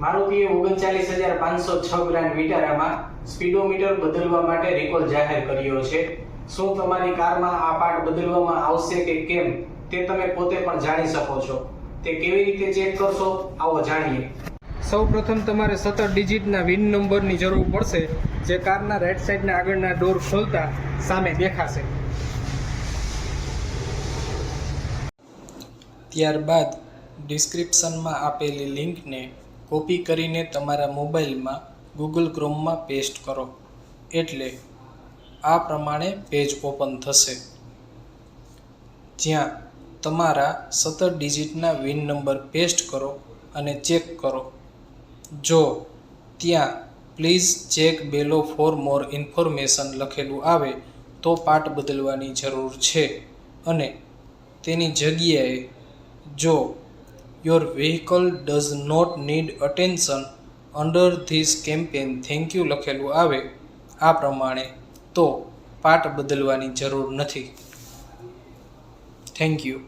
મારુતિએ ઓગણચાલીસ હજાર પાંચસો છ ગ્રાન્ડ વિટારામાં સ્પીડોમીટર બદલવા માટે રેકોર્ડ જાહેર કર્યો છે. શું તમારી કારમાં આ પાર્ટ બદલવામાં આવશે કે કેમ તે તમે પોતે પણ જાણી શકો છો. તે કેવી રીતે ચેક કરશો આવો જાણીએ. સૌ પ્રથમ તમારે સત્તર ડિજિટના વિન નંબરની જરૂર પડશે, જે કારના રાઈટ સાઈડના આગળના ડોર ખોલતા સામે દેખાશે. ત્યારબાદ ડિસ્ક્રિપ્શનમાં આપેલી લિંકને કોપી કરીને તમારા મોબાઈલમાં ગૂગલ ક્રોમમાં પેસ્ટ કરો. એટલે આ પ્રમાણે પેજ ઓપન થશે. જ્યાં તમારા સત્તર ડિજિટના વિન નંબર પેસ્ટ કરો અને ચેક કરો. જો ત્યાં please check below for more information લખેલું આવે, તો પાર્ટ બદલવાની જરૂર છે. અને તેની જગ્યાએ જો your vehicle does not need attention under this campaign thank you લખેલું આવે આ પ્રમાણે. તો પાર્ટ બદલવાની જરૂર નથી. Thank you